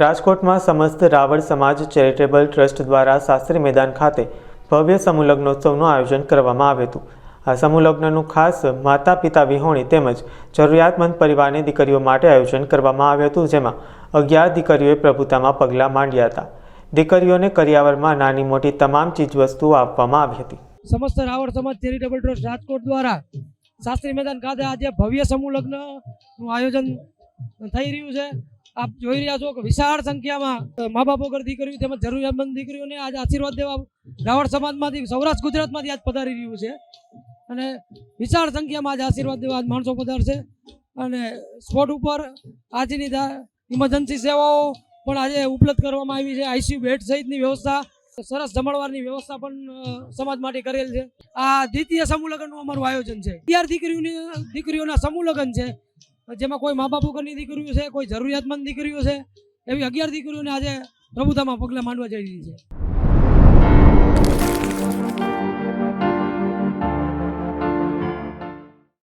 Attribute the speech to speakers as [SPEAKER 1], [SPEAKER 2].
[SPEAKER 1] રાજકોટમાં સમસ્ત રાવળ સમાજ ચેરિટેબલ ટ્રસ્ટ દ્વારા શાસ્ત્રી મેદાન ખાતે ભવ્ય સમૂહ લગ્નોત્સવનું આયોજન કરવામાં આવ્યું હતું. આ સમૂહ લગ્નનું ખાસ માતા પિતા વિહોણી તેમજ જરૂરિયાતમંદ પરિવારની દીકરીઓ માટે આયોજન કરવામાં આવ્યું હતું, જેમાં અગિયાર દીકરીઓએ પ્રભુતામાં પગલાં માંડ્યા હતા. દીકરીઓને કરિયાવરમાં નાની મોટી તમામ ચીજવસ્તુઓ આપવામાં આવી હતી.
[SPEAKER 2] સમસ્ત રાવળ સમાજ ચેરિટેબલ ટ્રસ્ટ રાજકોટ દ્વારા શાસ્ત્રી મેદાન ખાતે આજે ભવ્ય સમૂહ લગ્નનું આયોજન થઈ રહ્યું છે. આપ જોઈ રહ્યા છો કે વિશાળ સંખ્યામાં મા બાપો ઘર દીકરીઓ તેમજ જરૂરિયાતમંદ દીકરીઓને આજ આશીર્વાદ દેવા રાવણ સમાજમાંથી, સૌરાષ્ટ્ર ગુજરાતમાંથી આજ પધારી રહ્યું છે. અને વિશાળ સંખ્યામાં આજ આશીર્વાદ દેવા માણસો પધારશે. અને સ્પોટ ઉપર આજની ઇમરજન્સી સેવાઓ પણ આજે ઉપલબ્ધ કરવામાં આવી છે. આઈસીયુ બેડ સહિતની વ્યવસ્થા, સરસ જમણવારની વ્યવસ્થા પણ સમાજ માટે કરેલ છે. આ દ્વિતીય સમૂહ લગ્નનું અમારું આયોજન છે. અગિયાર દીકરીઓની દીકરીઓના સમૂહ લગ્ન છે. જેમાં કોઈ મા બાપ વગરની દીકરીઓ છે, કોઈ જરૂરિયાતમંદ દીકરીઓ છે, એવી અગિયાર દીકરીઓને આજે પ્રભુતામાં પગલાં માંડવા જઈ રહી છે.